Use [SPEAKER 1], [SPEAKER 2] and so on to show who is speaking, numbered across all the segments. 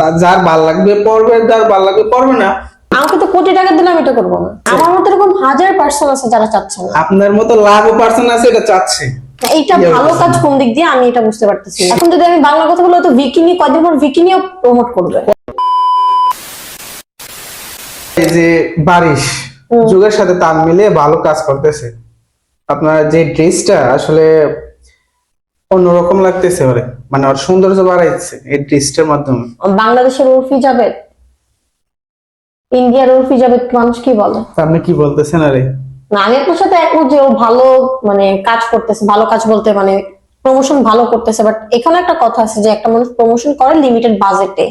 [SPEAKER 1] তার যার ভালো লাগবে পড়বে যার ভালো লাগবে পড়বে না।
[SPEAKER 2] আমাকে তো কোটি টাকা দিলে আমি এটা করব না। আমার মতো এরকম হাজার পার্সন আছে যারা চাচ্ছে না।
[SPEAKER 1] আপনার মতো লাখো পার্সন আছে এটা চাচ্ছে।
[SPEAKER 2] এইটা ভালো কাজ কোন দিক দিয়ে আমি এটা বুঝতে পারতেছি এখন যদি আমি বাংলা কথা বলে তো ভিকিনি কয়দিন পর ভিকিনিও প্রমোট করবে।
[SPEAKER 1] এই যে বারিশ যুগের সাথে তাল মিলিয়ে ভালো কাজ করতেছে। আপনার যে ড্রেসটা আসলে অন্যরকম লাগতেছে ওরে। মানে ওর সৌন্দর্য বাড়াইছে এই ড্রেসটার মাধ্যমে।
[SPEAKER 2] বাংলাদেশের উর্ফি জাবেদ ইন্ডিয়ার উর্ফি জাবেদ মানুষ কি বলে?
[SPEAKER 1] আপনি কি বলতেছেন আরে?
[SPEAKER 2] না আমি আপনার সাথে একমত যে ও ভালো মানে কাজ করতেছে ভালো কাজ বলতে মানে প্রমোশন ভালো করতেছে বাট এখানে একটা কথা আছে যে একটা মানুষ প্রমোশন করে লিমিটেড বাজেটে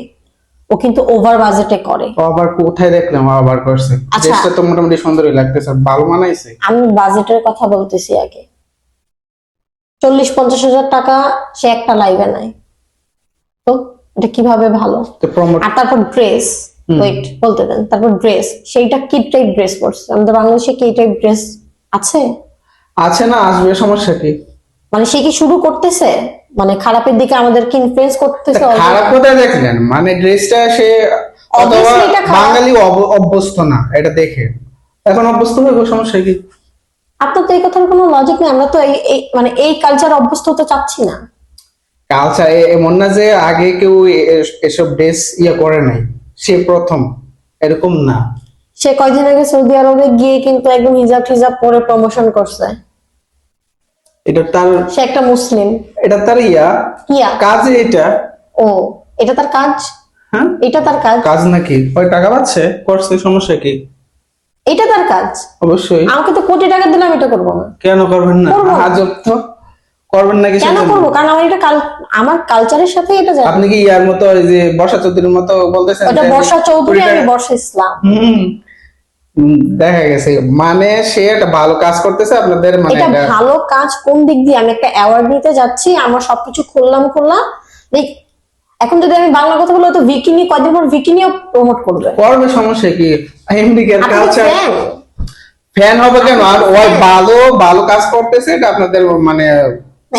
[SPEAKER 2] ও কিন্তু ওভার বাজেটে করে।
[SPEAKER 1] আবার কোথায় দেখলাম আবার করছে।
[SPEAKER 2] আচ্ছা।
[SPEAKER 1] ড্রেসটা তো মোটামুটি সুন্দরই লাগতেছে ভালো মানাইছে।
[SPEAKER 2] আমি বাজেটের কথা বলতেছি আগে। চল্লিশ পঞ্চাশ হাজার টাকা সে একটা লাইভে নেয়। তো এটা কীভাবে ভালো? আর তারপর ড্রেস ওয়েট বলতে দেন। তারপর ড্রেস সেইটা কি টাইপ ড্রেস পরছে? আমাদের বাংলাদেশে কি টাইপ ড্রেস আছে?
[SPEAKER 1] আছে না আসবে সমস্যা কি?
[SPEAKER 2] মানে সে কি শুরু করতেছে? মানে খারাপের দিকে আমাদেরকে ইনফ্লুয়েন্স করতেছে
[SPEAKER 1] খারাপ কোথায় দেখলেন? মানে ড্রেসটা সে অথবা
[SPEAKER 2] এটা
[SPEAKER 1] বাঙালি অভ্যস্ত না এটা দেখে। এখন অভ্যস্ত হয়ে সমস্যা কি?
[SPEAKER 2] আপনার তো এই কথার কোনো লজিক নেই আমরা তো এই মানে এই কালচার অভ্যস্ত হতে চাচ্ছি না।
[SPEAKER 1] কালচার এমন না যে আগে কেউ এসব ড্রেস ইয়ে করে নাই। সে প্রথম এরকম না।
[SPEAKER 2] সে কয়দিন আগে সৌদি আরবে গিয়ে কিন্তু একদম হিজাব টিজাব পরে প্রমোশন করছে।
[SPEAKER 1] এটা তার
[SPEAKER 2] সে একটা মুসলিম।
[SPEAKER 1] এটা তার ইয়া।
[SPEAKER 2] কিয়া
[SPEAKER 1] কাজ এটা।
[SPEAKER 2] ও এটা তার কাজ?
[SPEAKER 1] হ্যাঁ।
[SPEAKER 2] এটা তার কাজ?
[SPEAKER 1] কাজ নাকি? ওই টাকা পাচ্ছে করছে সমস্যা কি?
[SPEAKER 2] এটা তার কাজ।
[SPEAKER 1] অবশ্যই।
[SPEAKER 2] আমাকে তো কোটি টাকা দিলে আমি এটা করব না।
[SPEAKER 1] কেন করবেন না? আজব তো করবেন না
[SPEAKER 2] কেন করব? কারণ আমার এটা কাল আমার কালচারের সাথে এটা যায়।
[SPEAKER 1] আপনি কি ইয়ার মতো ওই যে বর্ষা চৌধুরীর মতো বলতেছেন
[SPEAKER 2] ওটা বর্ষা চৌধুরী আমি বর্ষা ইসলাম।
[SPEAKER 1] হুম। দেখা গেছে। মানে সে একটা ভালো কাজ করতেছে আপনাদের মানে
[SPEAKER 2] এটা ভালো কাজ কোন দিক দিয়ে? আমি একটা অ্যাওয়ার্ড নিতে যাচ্ছি আমার সবকিছু খুললাম খুললাম। এখন যদি আমি বাংলা কথা বলে তো ভিকিনি কয়দিন পর ভিকিনিও প্রমোট করবে।
[SPEAKER 1] করবে সমস্যা কি? আমেরিকার কালচার ফ্যান হবে কেন? আর ওই ভালো ভালো কাজ করতেছে এটা আপনাদের মানে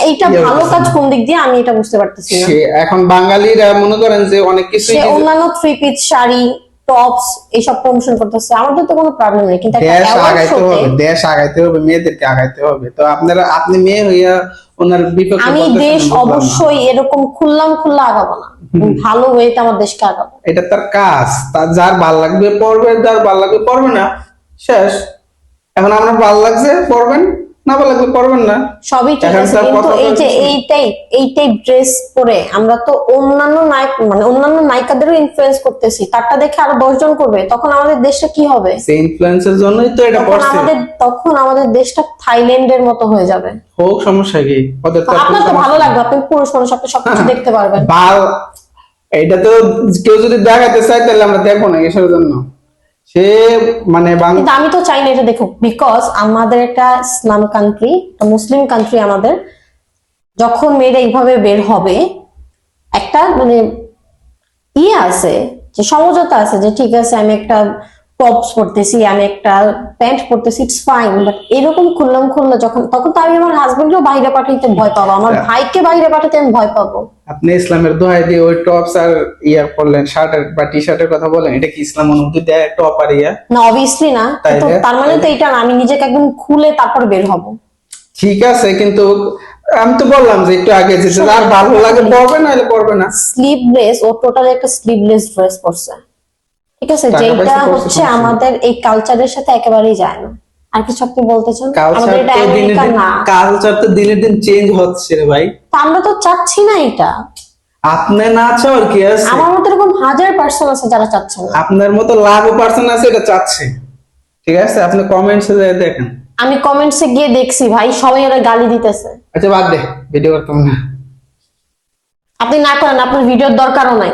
[SPEAKER 2] এইটা
[SPEAKER 1] ইয়ে
[SPEAKER 2] ভালো কাজ কোন দিক দিয়ে আমি এটা বুঝতে পারতেছি না।
[SPEAKER 1] এখন বাঙালিরা মনে করেন যে অনেক কিছু-
[SPEAKER 2] অন্যান্য থ্রি পিস শাড়ি টপস এইসব প্রমোশন করতেছে আমাদের তো কোনো প্রবলেম নেই কিন্তু
[SPEAKER 1] দেশ আগাইতে হবে দেশ আগাইতে হবে মেয়েদেরকে আগাইতে হবে। তো আপনারা আপনি মেয়ে হইয়া ওনার বিপক্ষে
[SPEAKER 2] আমি দেশ অবশ্যই এরকম খুললাম খুল্লা আগাবো না। ভালো ওয়েতে আমার দেশকে আগাবো।
[SPEAKER 1] এটা তার কাজ তার যার ভালো লাগবে পড়বে যার ভালো লাগবে পড়বে না শেষ। এখন আপনার ভালো লাগছে পড়বেন? না ভালো লাগবে পড়বেন না।
[SPEAKER 2] সবই ঠিক আছে কিন্তু এই যে
[SPEAKER 1] বলতেছি।
[SPEAKER 2] এই টাইপ এই টাইপ ড্রেস পরে আমরা তো অন্যান্য নায়ক মানে অন্যান্য নায়িকাদেরও ইনফ্লুয়েন্স করতেছি। তারটা দেখে আরও দশজন করবে তখন আমাদের দেশটা কি হবে?
[SPEAKER 1] সেই ইনফ্লুয়েন্সের জন্যই তো এটা পড়ছে
[SPEAKER 2] আমাদের তখন আমাদের দেশটা থাইল্যান্ডের মতো হয়ে যাবে।
[SPEAKER 1] হোক সমস্যা কি?
[SPEAKER 2] আপনার তো ভালো লাগবে আপনি পুরুষ মানুষ আপনি সবকিছু দেখতে পারবেন।
[SPEAKER 1] এটা তো কেউ যদি দেখাতে চায় তাহলে আমরা দেখব না কিসের জন্য। সে মানে
[SPEAKER 2] আমি তো চাই না এটা দেখুক বিকজ আমাদের একটা ইসলাম কান্ট্রি মুসলিম কান্ট্রি আমাদের যখন মেয়েরা এইভাবে বের হবে একটা মানে ইয়ে আছে যে সমঝোতা আছে যে ঠিক আছে আমি একটা টপস পরতেছি আমি একটা প্যান্ট পরতেছি ইটস ফাইন বাট এরকম খুললাম খুললো যখন তখন তো আমি আমার হাজবেন্ডও বাইরে পাঠাইতে ভয় পাবো আমার ভাইকে বাইরে পাঠাতে আমি ভয় পাবো।
[SPEAKER 1] আপনি ইসলামের দোহাই দিয়ে ওই টপস আর ইয়া করলেন শার্টের বা টি শার্টের কথা বলেন এটা কি ইসলাম অনুমতি দেয় টপ আর ইয়া।
[SPEAKER 2] না অবভিয়াসলি না তার মানে তো এটা আমি নিজেকে একদম খুলে তারপর বের হব।
[SPEAKER 1] ঠিক আছে কিন্তু আমি তো বললাম যে একটু আগে যে আর ভালো লাগে পড়বে না হলে পড়বে না।
[SPEAKER 2] স্লিভলেস ও টোটাল একটা স্লিভলেস ড্রেস পরছে। ঠিক আছে যেটা হচ্ছে আমাদের এই কালচারের সাথে একেবারেই যায় না। আর কিছু আপনি বলতে চান?
[SPEAKER 1] কালচার
[SPEAKER 2] আমাদের এটা
[SPEAKER 1] তো দিনের
[SPEAKER 2] আমেরিকা
[SPEAKER 1] দিন
[SPEAKER 2] না।
[SPEAKER 1] কালচার তো দিনের দিন চেঞ্জ হচ্ছে রে ভাই।
[SPEAKER 2] আমরা তো চাচ্ছি না এটা।
[SPEAKER 1] আপনি না চাওয়ার কি আছে?
[SPEAKER 2] আমার মতো এরকম হাজার পার্সন আছে যারা চাচ্ছে না।
[SPEAKER 1] আপনার মতো লাখো পার্সন আছে এটা চাচ্ছে। ঠিক আছে? আপনি কমেন্টসে যায় দেখেন।
[SPEAKER 2] আমি কমেন্টসে গিয়ে দেখছি ভাই সবাই ওরা গালি দিতেছে।
[SPEAKER 1] আচ্ছা বাদ দে। ভিডিও করতাম না।
[SPEAKER 2] আপনি না করেন আপনার ভিডিওর দরকারও নাই।